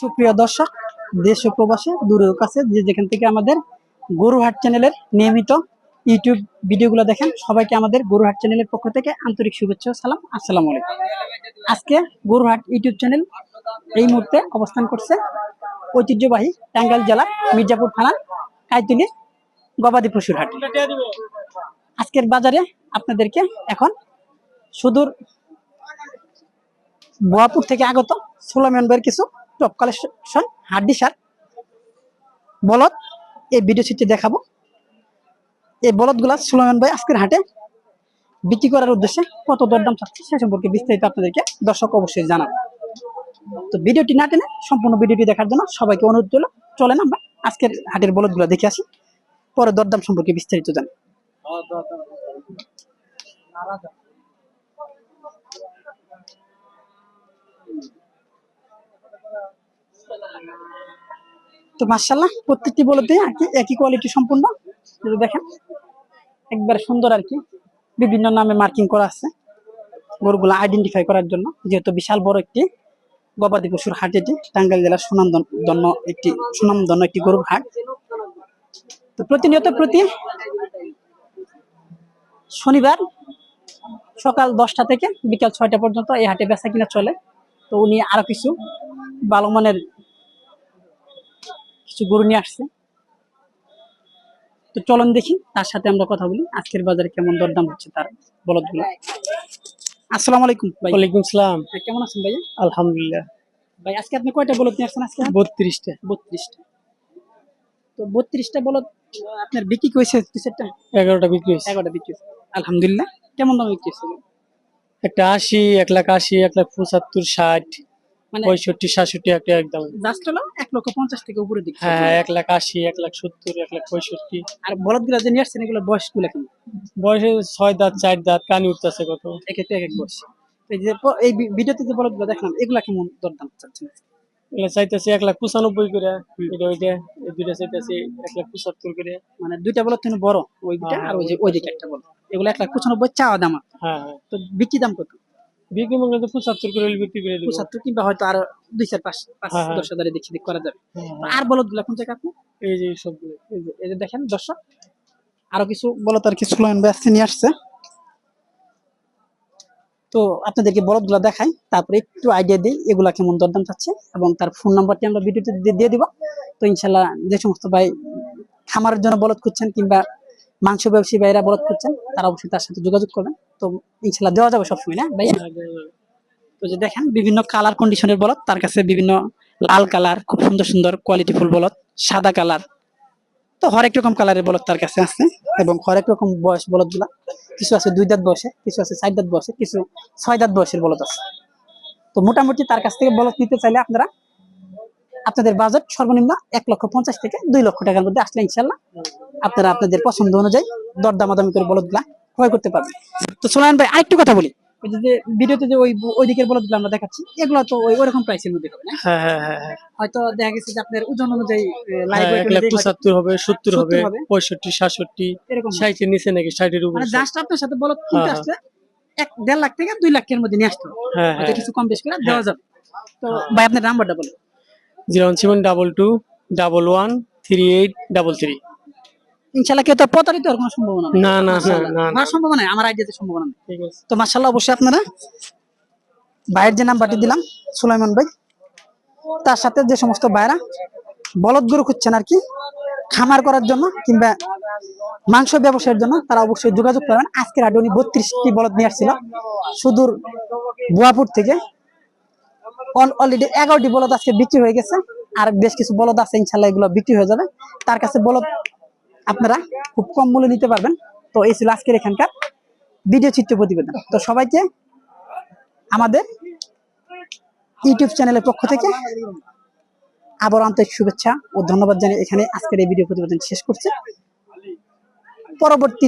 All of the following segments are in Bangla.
সুপ্রিয় দর্শক, দেশ ও প্রবাসে দূরের কাছে যে যেখান থেকে আমাদের গরুহাট চ্যানেলের নিয়মিত ইউটিউব ভিডিওগুলো দেখেন, সবাইকে আমাদের গরুহাট চ্যানেলের পক্ষ থেকে আন্তরিক শুভেচ্ছা সালাম। আসসালামু আলাইকুম। আজকে গরুহাট ইউটিউব চ্যানেল এই মুহূর্তে অবস্থান করছে ঐতিহ্যবাহী টাঙ্গাইল জেলা মির্জাপুর থানার কাইতুলি গবাদি পশুর হাট। আজকের বাজারে আপনাদেরকে এখন সুদূর বোয়াপুর থেকে আগত সোলামিয়ান কিছু টপ কালেকশন হাড্ডি সার বলদ, এই ভিডিও চিত্রে দেখাবো। এই বলদগুলা সোলামিয়ান ভাই আজকের হাটে বিক্রি করার উদ্দেশ্যে কত দরদাম থাকছে সে সম্পর্কে বিস্তারিত আপনাদেরকে দর্শক অবশ্যই জানাব। তো ভিডিওটি না টেনে সম্পূর্ণ ভিডিওটি দেখার জন্য সবাইকে অনুরোধ করল চলেন আমরা আজকের হাটের বলদগুলো দেখে আসি, পরে দরদাম সম্পর্কে বিস্তারিত জানি তো মার্শাল্লাহ প্রত্যেকটি বলতে আর কি একই কোয়ালিটি সম্পূর্ণ। দেখেন, একবার সুন্দর আর কি বিভিন্ন নামে মার্কিং করা আছে গরুগুলো আইডেন্টিফাই করার জন্য। যেহেতু বিশাল বড় একটি গবাদি পশুর হাট এটি, টাঙ্গাইল জেলার সুনামধন্য একটি সুনামধন্য একটি গরুর হাট। তো প্রতিনিয়ত প্রতি শনিবার সকাল দশটা থেকে বিকাল ছয়টা পর্যন্ত এই হাটে বেচা কিনা চলে। তো উনি আরও কিছু ভালো মানের কিছু গরু নিয়ে আসছে। তো চলন দেখি তার সাথে আমরা কথা বলি আজকের বাজারে কেমন দরদাম হচ্ছে তার বলদগুলো। আসসালামু আলাইকুম ওয়ালাইকুম সালাম। কেমন আছেন ভাই আলহামদুলিল্লাহ। ভাই আজকে আপনি কয়টা বলদ নিয়ে আসছেন আজকে? বত্রিশটা। বত্রিশটা। তো বত্রিশটা বলদ আপনার বিক্রি করেছে কিসেরটা এগারোটা বিক্রি হয়েছে। এগারোটা বিক্রি হয়েছে। আলহামদুলিল্লাহ। কেমন দাম বিক্রি হয়েছে? একটা আশি এক লাখ আশি এক লাখ পঁচাত্তর ষাট। মানে পঁয়ষট্টি সাতষট্টি একটা একদম। জাস্ট হলো এক লক্ষ পঞ্চাশ থেকে উপরে হ্যাঁ এক লাখ আশি এক লাখ সত্তর এক লাখ পঁয়ষট্টি। আর বলদগুলা যে নিয়ে আসছেন এগুলো বয়সগুলা কেমন? বয়সে ছয় দাঁত চার দাঁত কানি উঠতেছে কত। এক্ষেত্রে এক এক বয়স। এই যে এই ভিডিওতে যে বলদগুলো দেখলাম এগুলা কেমন দরদাম চাচ্ছেন এগুলো চাইতেছে এক লাখ পঁচানব্বই করে। এটা ওইটা এই দুইটা চাইতেছে এক লাখ পঁচাত্তর করে। মানে দুইটা বলদ থেকে বড় ওই দুইটা আর ওই যে ওই দিকে একটা বলদ। এগুলো এক লাখ পঁচানব্বই চাওয়া দাম। হ্যাঁ হ্যাঁ। তো বিক্রি দাম কত? বিক্রি মূল্য তো পঁচাত্তর করে বিক্রি করে দেবো। পঁচাত্তর কিংবা হয়তো আরও দুই চার পাঁচ পাঁচ। দশ হাজারে দেখি দেখ করা যাবে। আর বলদগুলা কোন জায়গা আপনি? এই যে সবগুলো এই যে- দেখেন দর্শক। আরও কিছু বলদ আর কিছু লাইন ব্যস্ত নিয়ে আসছে। তো আপনাদেরকে বলদগুলা দেখাই তারপরে একটু আইডিয়া দিই এগুলা কেমন দরদাম চাচ্ছে এবং তার ফোন নাম্বারটি আমরা ভিডিওতে দিয়ে- দিয়ে দিব। তো ইনশাল্লাহ যে সমস্ত ভাই খামারের জন্য বলদ খুঁজছেন কিংবা মাংস ব্যবসায়ী ভাইরা বলদ খুঁজছেন তারা অবশ্যই তার সাথে যোগাযোগ করবেন। তো ইনশাল্লাহ দেওয়া যাবে সবসময়, না ভাইয়া? তো যে দেখেন, বিভিন্ন কালার কন্ডিশনের বলদ, তার কাছে বিভিন্ন লাল কালার খুব সুন্দর সুন্দর কোয়ালিটি ফুল বলদ, সাদা কালার তো হরেক রকম কালারের বলদ তার কাছে আছে, এবং হরেক রকম বয়স বলদগুলা কিছু আছে দুই দাঁত বয়সে কিছু আছে চার দাঁত বয়সে কিছু ছয় দাঁত বয়সের বলদ আছে। তো মোটামুটি তার কাছ থেকে বলদ নিতে চাইলে আপনারা আপনাদের বাজেট সর্বনিম্ন এক লক্ষ পঞ্চাশ থেকে দুই লক্ষ টাকার মধ্যে আসলে ইনশাল্লাহ আপনারা আপনাদের পছন্দ অনুযায়ী দরদামাদামি করে বলদগুলা ক্রয় করতে পারবেন তো সোলায়ন ভাই আরেকটু কথা বলি। যে ভিডিওতে যে ওই ওই দিকের বলদগুলো আমরা দেখাচ্ছি এগুলো তো ওই ওরকম প্রাইসের মধ্যে হবে হ্যাঁ হ্যাঁ হ্যাঁ হ্যাঁ। হয়তো দেখা গেছে যে আপনার ওজন অনুযায়ী লাইভ হ্যাঁ, লাখ হবে সত্তর 70 হবে হবে। পঁয়ষট্টি সাতষট্টি এরকম হবে। ষাটের নিচে নাকি ষাটের উপরে মানে জাস্ট আপনার সাথে বলদ কিনতে হ্যাঁ, আসলে এক দেড় লাখ থেকে দুই লাখের মধ্যে নিয়ে আসতে হ্যাঁ হ্যাঁ। কিছু কম বেশ করে দেওয়া যাবে। তো ভাই আপনার নাম্বারটা বলুন। Zero one seven double two double one three eight double three ইনশাল্লাহ কেউ তো প্রতারিত হওয়ার কোনো সম্ভাবনা না না না না না। সম্ভাবনা নেই আমার আইডিয়াতে সম্ভাবনা নেই। ঠিক আছে। তো মার্শাল্লাহ অবশ্যই আপনারা ভাইয়ের যে নাম্বারটি দিলাম সুলাইমান ভাই তার সাথে যে সমস্ত ভাইরা বলদ গরু খুঁজছেন আর কি খামার করার জন্য কিংবা মাংস ব্যবসায়ের জন্য তারা অবশ্যই যোগাযোগ করবেন। আজকের হাটে উনি বত্রিশটি বলদ নিয়ে আসছিল। সুদূর বুয়াপুর থেকে। অলরেডি এগারোটি বলদ আজকে বিক্রি হয়ে গেছে। আর বেশ কিছু বলদ আছে ইনশাল্লাহ এগুলো বিক্রি হয়ে যাবে। তার কাছে বলদ আপনারা খুব কম মূল্যে নিতে পারবেন। তো এই ছিল আজকের এখানকার ভিডিও চিত্র প্রতিবেদন। তো সবাইকে আমাদের ইউটিউব চ্যানেলের পক্ষ থেকে আবার আন্তরিক শুভেচ্ছা ও ধন্যবাদ জানিয়ে এখানে আজকের এই ভিডিও প্রতিবেদন শেষ করছে। পরবর্তী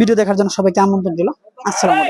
ভিডিও দেখার জন্য সবাইকে আমন্ত্রণ দিল আসসালামু